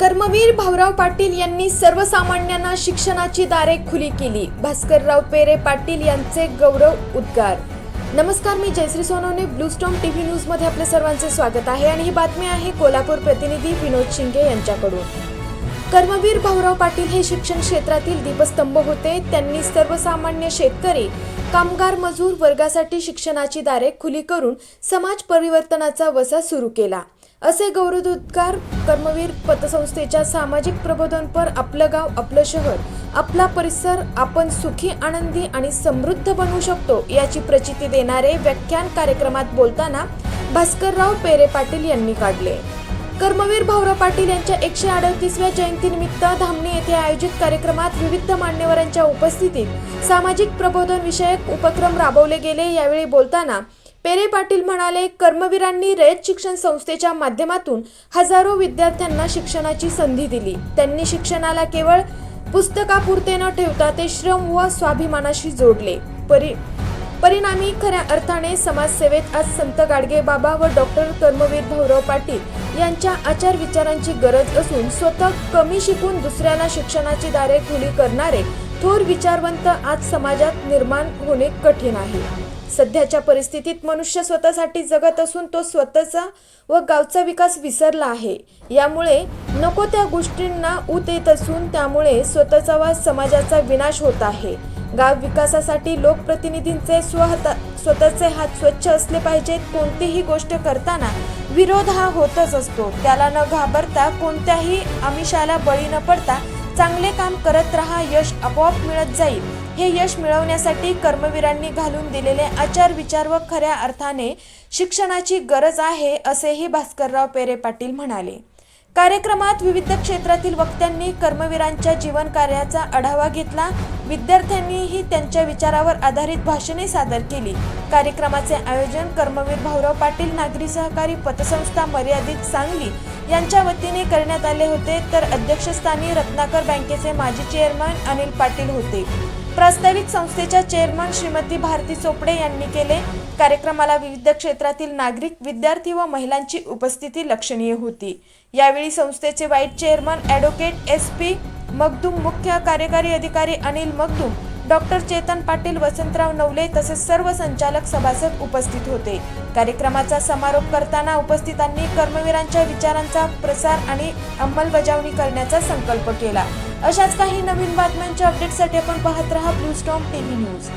कर्मवीर भाऊराव पाटील यांनी सर्वसामान्यांना शिक्षणाची दारे खुली केली. भास्करराव पेरे पाटील यांचे गौरव उद्गार. नमस्कार मी Jayashree Sonawane blue storm TV न्यूजमध्ये आपले सर्वांचे स्वागत आहे आणि ही बातमी आहे कोल्हापूर प्रतिनिधी विनोद शिंगे यांच्याकडून. कर्मवीर भाऊराव पाटील हे शिक्षण क्षेत्रातील दीपस्तंभ होते. त्यांनी सर्वसामान्य शेतकरी कामगार मजूर वर्गासाठी शिक्षणाची दारे खुली करून समाज परिवर्तनाचा वसा सुरू केला. असे गौरवोद्गार कर्मवीर पतसंस्थेच्या सामाजिक प्रबोधनपर आपलं गाव आपलं शहर आपला परिसर आपण सुखी आनंदी आणि समृद्ध बनवू शकतो याची प्रचिती देणारे व्याख्यान कार्यक्रमात बोलताना भास्करराव पेरे पाटील यांनी काढले. कर्मवीर भाऊराव पाटील यांच्या एकशे अडतीसव्या जयंतीनिमित्त धामणी येथे आयोजित कार्यक्रमात विविध मान्यवरांच्या उपस्थितीत सामाजिक प्रबोधन विषयक उपक्रम राबवले गेले. यावेळी बोलताना पेरे पाटील म्हणाले कर्मवीरांनी रयत शिक्षण संस्थेच्या माध्यमातून हजारो विद्यार्थ्यांना शिक्षणाची संधी दिली. त्यांनी शिक्षणाला केवळ पुस्तकापुरते न ठेवता ते श्रम व स्वाभिमानाशी जोडले. परि परिणामी खऱ्या अर्थाने समाजसेवेत आज संत गाडगे बाबा व डॉक्टर कर्मवीर भाऊराव पाटील यांच्या आचार विचारांची गरज असून स्वतः कमी शिकून दुसऱ्याला शिक्षणाची दारे खुली करणारे थोर विचारवंत आज समाजात निर्माण होणे कठीण आहे. सध्याच्या परिस्थितीत मनुष्य स्वतःसाठी जगत असून तो स्वतःचा व गावचा विकास विसरला आहे. यामुळे नको त्या गोष्टींना ऊत येत असून त्यामुळे स्वतःचा व समाजाचा विनाश होत आहे. गाव विकासासाठी लोकप्रतिनिधींचे स्वहता स्वतःचे हात स्वच्छ असले पाहिजेत कोणतीही गोष्ट करताना विरोध हा होतच असतो. त्याला न घाबरता कोणत्याही आमिषाला बळी न पडता चांगले काम करत राहा यश आपोआप मिळत जाईल. हे यश मिळवण्यासाठी कर्मवीरांनी घालून दिलेले आचार विचार व खऱ्या अर्थाने शिक्षणाची गरज आहे असेही भास्करराव पेरे पाटील म्हणाले. कार्यक्रमात विविध क्षेत्रातील वक्त्यांनी कर्मवीरांच्या जीवन कार्याचा आढावा घेतला. विद्यार्थ्यांनीही त्यांच्या विचारावर आधारित भाषणे सादर केली. कार्यक्रमाचे आयोजन कर्मवीर भाऊराव पाटील नागरी सहकारी पतसंस्था मर्यादित सांगली यांच्या वतीने करण्यात आले होते. तर अध्यक्षस्थानी रत्नाकर बँकेचे माजी चेअरमन अनिल पाटील होते. प्रास्ताविक संस्थेच्या चेअरमन श्रीमती भारती चोपडे यांनी केले. कार्यक्रमाला विविध क्षेत्रातील नागरिक विद्यार्थी व महिलांची उपस्थिती लक्षणीय होती. यावेळी संस्थेचे vice chairman advocate S P Magdum मुख्य कार्यकारी अधिकारी अनिल मगदूम डॉक्टर चेतन पाटील वसंतराव नवले तसेच सर्व संचालक सभासद उपस्थित होते. कार्यक्रमाचा समारोप करताना उपस्थितांनी कर्मवीरांच्या विचारांचा प्रसार आणि अंमलबजावणी करण्याचा संकल्प केला. अशाच काही नवीन बातम्यांच्या अपडेटसाठी आपण पाहत रहा ब्लू स्टॉम टीव्ही न्यूज